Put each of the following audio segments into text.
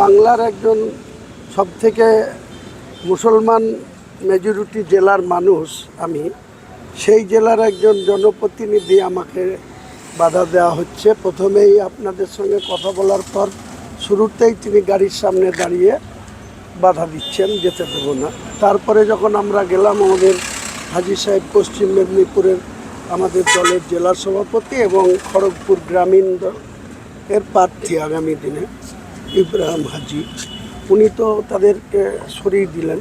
বাংলার একজন সবথেকে মুসলমান মেজরিটি জেলার মানুষ আমি, সেই জেলার একজন জনপ্রতিনিধি আমাকে বাধা দেওয়া হচ্ছে। প্রথমেই আপনাদের সঙ্গে কথা বলার পর শুরুতেই তিনি গাড়ির সামনে দাঁড়িয়ে বাধা দিচ্ছেন, যেতে দেবো না। তারপরে যখন আমরা গেলাম আমাদের হাজি সাহেব পশ্চিম মেদিনীপুরের আমাদের দলের জেলা সভাপতি এবং খড়গপুর গ্রামীণ এর প্রার্থী আগামী দিনে। ইব্রাহিম হাজি উনি তো তাদেরকে সরিয়ে দিলেন।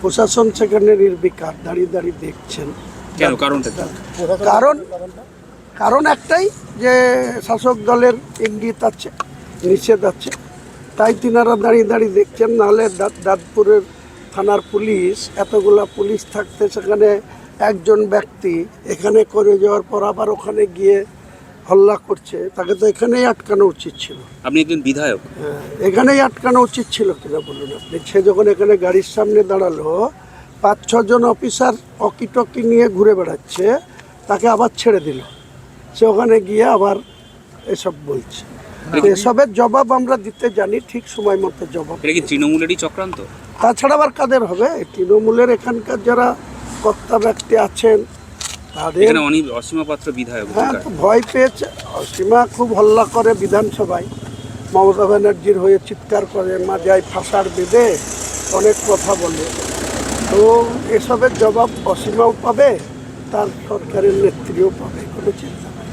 প্রশাসন সেখানে নির্বিকার দাঁড়িয়ে দাঁড়িয়ে দেখছেন। কেন? কারণটা কারণ কারণ একটাই যে শাসক দলের ইঙ্গিত আছে নিষেধ আছে। তাই তিনারা দাঁড়িয়ে দাঁড়িয়ে দেখছেন নাহলে দাঁত- দাঁতপুরের থানার পুলিশ এতগুলা পুলিশ থাকতে সেখানে একজন ব্যক্তি এখানে করে যাওয়ার পর আবার ওখানে গিয়ে হল্লা করছে তাকে তো এখানেই আটকানো উচিত ছিল। আপনি একজন বিধায়ক। হ্যাঁ, এখানেই আটকানো উচিত ছিল কিনা বলুন আপনি? সে যখন এখানে গাড়ির সামনে দাঁড়াল পাঁচ ছজন অফিসার অকিটকি নিয়ে ঘুরে বেড়াচ্ছে তাকে আবার ছেড়ে দিল। সে ওখানে গিয়ে আবার এসব বলছে। এসবের জবাব আমরা দিতে জানি ঠিক সময় মতো জবাব এটা কি তৃণমূলেরই চক্রান্ত? তাছাড়া আবার কাদের হবে? তৃণমূলের এখানকার যারা কর্তা ব্যক্তি আছেন এখানে অনেক অসীমা পাত্র বিধায়ক হ্যাঁ ভয় পেয়েছে। অসীমা খুব হল্লা করে বিধানসভায়। মমতা ব্যানার্জির হয়ে চিৎকার করে মাজায় ফাঁসার বেঁধে অনেক কথা বলে। তো এসবের জবাব অসীমাও পাবে তার সরকারের নেত্রীও পাবে কোনো চিন্তা নেই।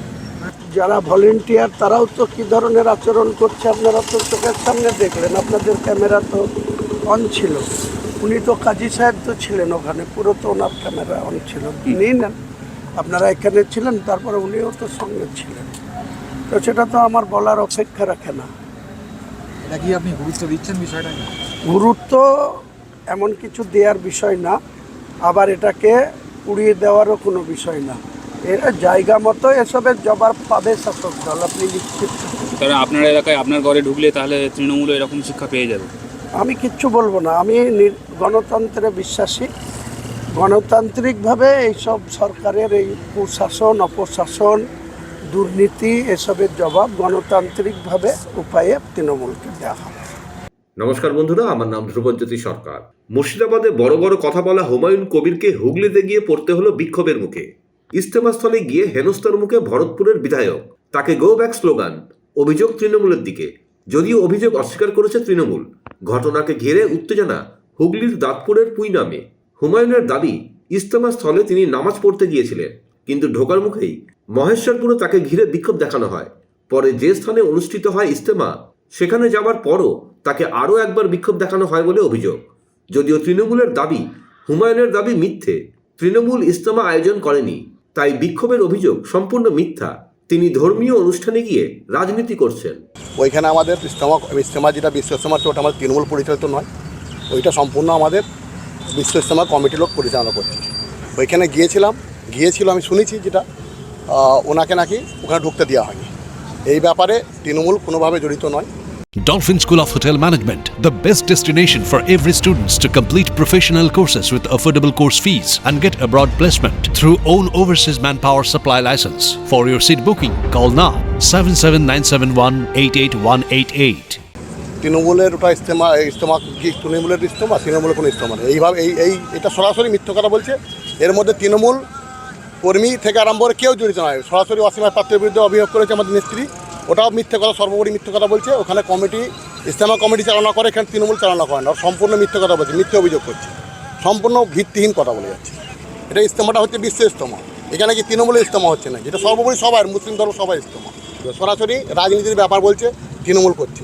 যারা ভলেন্টিয়ার তারাও তো কী ধরনের আচরণ করছে আপনারা তো চোখের সামনে দেখলেন। আপনাদের ক্যামেরা তো অন ছিল। উনি তো কাজী সাহেব তো ছিলেন ওখানে পুরো তো ওনার ক্যামেরা অন ছিল। নিয়ে নেন। আপনারা এখানে ছিলেন তারপরে উনিও তো সঙ্গে ছিলেন। তো সেটা তো আমার বলার অপেক্ষা রাখে না। এটা কি আপনি গুরুত্ব দিচ্ছেন বিষয়টা গুরুত্ব এমন কিছু দেওয়ার বিষয় না আবার এটাকে উড়িয়ে দেওয়ারও কোনো বিষয় না। এরা জায়গা মতো এসবের জবাব পাবে শাসক দল আপনি নিশ্চিত। আপনার এলাকায় আপনার ঘরে ঢুকলে তাহলে তৃণমূল এরকম শিক্ষা পেয়ে যাবে। আমি কিচ্ছু বলব না আমি গণতন্ত্রে বিশ্বাসী গণতান্ত্রিকভাবে এইসব সরকারের এই কুশাসন, অপশাসন, দুর্নীতি, এসবের জবাব গণতান্ত্রিকভাবে উপায়ে তৃণমূলকে দেওয়া হবে। নমস্কার বন্ধুরা, আমার নাম ধ্রুবজ্যোতি সরকার। মুর্শিদাবাদে বড় বড় কথা বলা হুমায়ুন কবিরকে হুগলিতে গিয়ে পড়তে হলো বিক্ষোভের মুখে। ইস্তেমাস্থলে গিয়ে হেনস্থার মুখে ভরতপুরের বিধায়ক। তাকে গো ব্যাক স্লোগান অভিযোগ তৃণমূলের দিকে। যদিও অভিযোগ অস্বীকার করেছে তৃণমূল, ঘটনাকে ঘিরে উত্তেজনা হুগলির দাঁতপুরের পুই নামে। হুমায়ুনের দাবি ইস্তেমা স্থলে তিনি নামাজ পড়তে গিয়েছিলেন, কিন্তু ঢোকার মুখেই মহেশ্বরপুরে তাকে ঘিরে বিক্ষোভ দেখানো হয়। পরে যে স্থানে অনুষ্ঠিত হয় ইস্তেমা সেখানে যাওয়ার পরও তাকে আরও একবার বিক্ষোভ দেখানো হয় বলে অভিযোগ। যদিও তৃণমূলের দাবি, হুমায়ুনের দাবি মিথ্যে, তৃণমূল ইস্তেমা আয়োজন করেনি, তাই বিক্ষোভের অভিযোগ সম্পূর্ণ মিথ্যা। তিনি ধর্মীয় অনুষ্ঠানে গিয়ে রাজনীতি করছেন। ওইখানে আমাদের ইস্তেমা ইস্তেমা যেটা বিশ্ব ইস্তেমা ওটা আমাদের তৃণমূল পরিচালিত নয়। ওইটা সম্পূর্ণ আমাদের বিশ্ব ইস্তেমা কমিটির লোক পরিচালনা করছে ওইখানে গিয়েছিলাম গিয়েছিল আমি শুনেছি যেটা আহ, ওনাকে নাকি ওখানে ঢুকতে দেওয়া হয়নি এই ব্যাপারে তৃণমূল কোনোভাবে জড়িত নয় Dolphin School of Hotel Management, the best destination for every students to complete professional courses with affordable course fees and get abroad placement through own overseas manpower supply license. For your seat booking, call now 77971 তৃণমূলের ওটা ইস্তেমা ইস্তেমা কি তৃণমূলের ইস্তেমা তৃণমূলের কোনো ইস্তেমা নেই। এইভাবে এই এই, এটা সরাসরি মিথ্য কথা বলছে। এর মধ্যে তৃণমূল কর্মী থেকে আরম্ভ করে কেউ জড়িত নয়। সরাসরি অসীমা পাত্রের বিরুদ্ধে অভিযোগ করেছে আমাদের নেত্রী ওটাও মিথ্যে কথা, সর্বোপরি মিথ্যে কথা বলছে। ওখানে কমিটি ইস্তেমা কমিটি চালনা করে, এখানে তৃণমূল চালনা করে না। সম্পূর্ণ মিথ্যে কথা বলছে, মিথ্যে অভিযোগ করছে। সম্পূর্ণ ভিত্তিহীন কথা বলে যাচ্ছে। এটা ইস্তেমাটা হচ্ছে বিশ্ব ইস্তেমা এখানে কি তৃণমূলের ইস্তেমা হচ্ছে না? যেটা সর্বোপরি সবার, মুসলিম ধর্ম সবাই ইস্তেমা সরাসরি রাজনীতির ব্যাপার বলছে, তৃণমূল করছে।